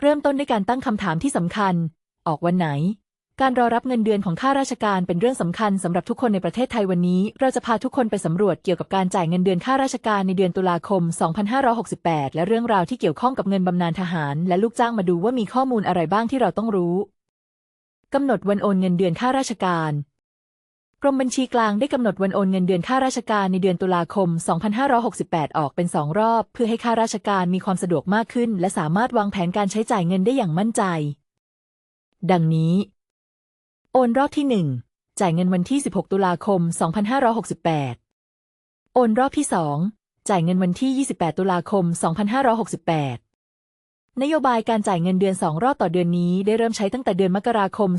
เริ่มต้นด้วยการตั้งคำถามที่สำคัญ ออกวันไหน การรอรับเงินเดือนของข้าราชการเป็นเรื่องสำคัญสำหรับทุกคนในประเทศไทยวันนี้ เราจะพาทุกคนไปสำรวจเกี่ยวกับการจ่ายเงินเดือนข้าราชการในเดือนตุลาคม 2568 และเรื่องราวที่เกี่ยวข้องกับเงินบำนาญทหาร และลูกจ้างมาดูว่ามีข้อมูลอะไรบ้างที่เราต้องรู้กำหนดวันโอนเงินเดือนข้าราชการ กรมบัญชีกลางได้กำหนดวันโอนเงินเดือนข้าราชการในเดือนตุลาคม 2568 ออกเป็นสองรอบ เพื่อให้ข้าราชการมีความสะดวกมากขึ้น และสามารถวางแผนการใช้จ่ายเงินได้อย่างมั่นใจ ดังนี้ โอนรอบที่ 1 จ่ายเงินวันที่ 16 ตุลาคม 2568 โอนรอบที่ 2 จ่ายเงินวันที่ 28 ตุลาคม 2568 นโยบายการจ่ายเงินเดือน 2 รอบต่อเดือนนี้ได้เริ่มใช้ตั้งแต่เดือนมกราคม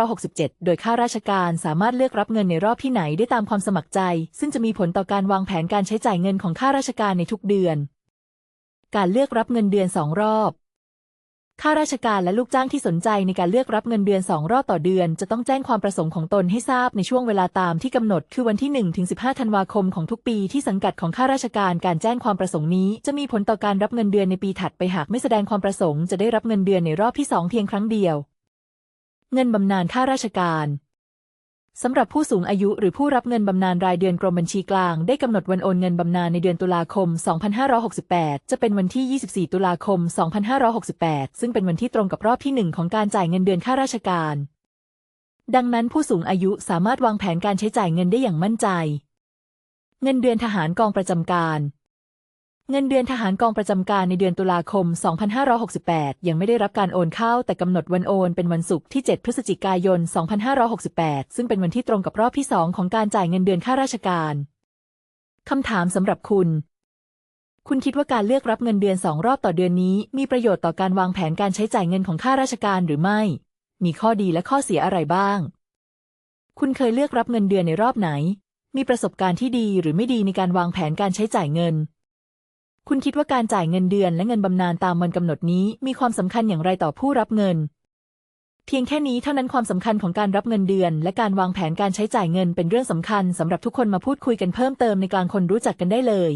2567 โดยข้าราชการสามารถเลือกรับเงินในรอบที่ไหนได้ตามความสมัครใจ ซึ่งจะมีผลต่อการวางแผนการใช้จ่ายเงินของข้าราชการในทุกเดือน การเลือกรับเงินเดือน 2 รอบ ข้าราชการและลูกจ้างที่สนใจในการเลือกรับเงินเดือน2รอบต่อเดือน จะต้องแจ้งความประสงค์ของตนให้ทราบในช่วงเวลาตามที่กำหนดคือวันที่1ถึง15 ธันวาคมของทุกปีที่สังกัดของข้าราชการการแจ้งความประสงค์นี้ จะมีผลต่อการรับเงินเดือนในปีถัดไปหากไม่แสดงความประสงค์จะได้รับเงินเดือนในรอบที่ 2 เพียงครั้งเดียว เงินบำนาญข้าราชการ สำหรับผู้สูงอายุหรือผู้รับเงินบำนาญรายเดือนกรมบัญชีกลาง ได้กำหนดวันโอนเงินบำนาญในเดือนตุลาคม 2568 จะเป็นวันที่ 24 ตุลาคม 2568 ซึ่งเป็นวันที่ตรงกับรอบที่ 1 ของการจ่ายเงินเดือนข้าราชการ ดังนั้นผู้สูงอายุสามารถวางแผนการใช้จ่ายเงินได้อย่างมั่นใจ เงินเดือนทหารกองประจำการ เงินเดือนทหารกองประจำการในเดือนตุลาคม 2568 ยังไม่ได้รับการโอนเข้า แต่กำหนดวันโอนเป็นวันศุกร์ที่ 7 พฤศจิกายน 2568 ซึ่งเป็นวันที่ตรงกับรอบที่ 2 ของการจ่ายเงินเดือนข้าราชการคำถามสำหรับคุณ คุณคิดว่าการเลือกรับเงินเดือนสองรอบต่อเดือนนี้ มีประโยชน์ต่อการวางแผนการใช้จ่ายเงินของข้าราชการหรือไม่ มีข้อดีและข้อเสียอะไรบ้าง คุณเคยเลือกรับเงินเดือนในรอบไหน มีประสบการณ์ที่ดีหรือไม่ดีในการวางแผนการใช้จ่ายเงิน คุณคิดว่าการจ่ายเงินเดือนและเงินบำนาญตามวันกำหนดนี้มีความสำคัญอย่างไรต่อผู้รับเงิน เพียงแค่นี้เท่านั้นความสำคัญของการรับเงินเดือน และการวางแผนการใช้จ่ายเงินเป็นเรื่องสำคัญสำหรับทุกคนมาพูดคุยกันเพิ่มเติมในกลางคนรู้จักกันได้เลย